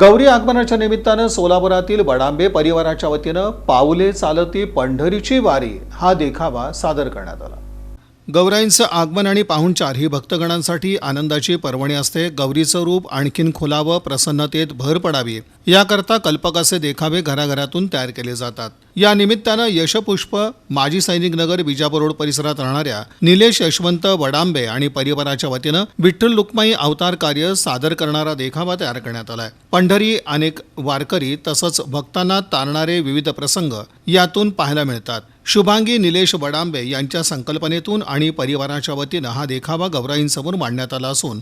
गौरी आगमनाच्या निमित्तानं सोलापुरातील बडांबे परिवाराच्या वतीनं पाऊले चालती पंढरीची वारी हा देखावा सादर करण्यात आला. गौराईंचं आगमन आणि पाहुणचार ही भक्तगणांसाठी आनंदाची पर्वणी असते. गौरीचं रूप आणखीन खुलावं प्रसन्नतेत भर पडावी याकरता कल्पक असे देखावे घराघरातून तयार केले जातात. या निमित्तानं यशपुष्प माजी सैनिक नगर विजापूर रोड परिसरात राहणाऱ्या निलेश यशवंत वडांबे आणि परिवाराच्या वतीनं विठ्ठल लुकमाई अवतार कार्य सादर करणारा देखावा तयार करण्यात आलाय. पंढरी अनेक वारकरी तसंच भक्तांना तारणारे विविध प्रसंग यातून पाहायला मिळतात. शुभांगी निलेश वडांबे यांच्या संकल्पनेतून आणि परिवाराच्या वतीनं हा देखावा गौराईंसमोर मांडण्यात आला असून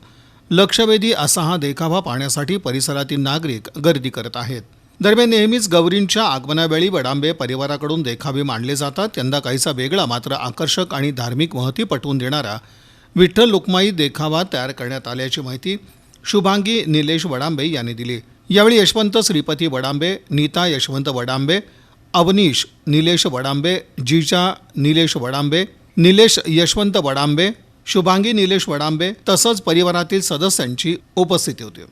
लक्षवेधी असा हा देखावा पाहण्यासाठी परिसरातील नागरिक गर्दी करत आहेत. दरम्यान नेहमीच गौरींच्या आगमनावेळी वडांबे परिवाराकडून देखावे मांडले जातात. यंदा काहीसा वेगळा मात्र आकर्षक आणि धार्मिक महती पटवून देणारा विठ्ठल लुकमाई देखावा तयार करण्यात आल्याची माहिती शुभांगी निलेश वडांबे यांनी दिली. यावेळी यशवंत श्रीपती वडांबे नीता यशवंत वडांबे अवनीश निलेश वडांबे जिजा निलेश वडांबे निलेश यशवंत वडांबे शुभांगी निलेश वडांबे तसंच परिवारातील सदस्यांची उपस्थिती होती.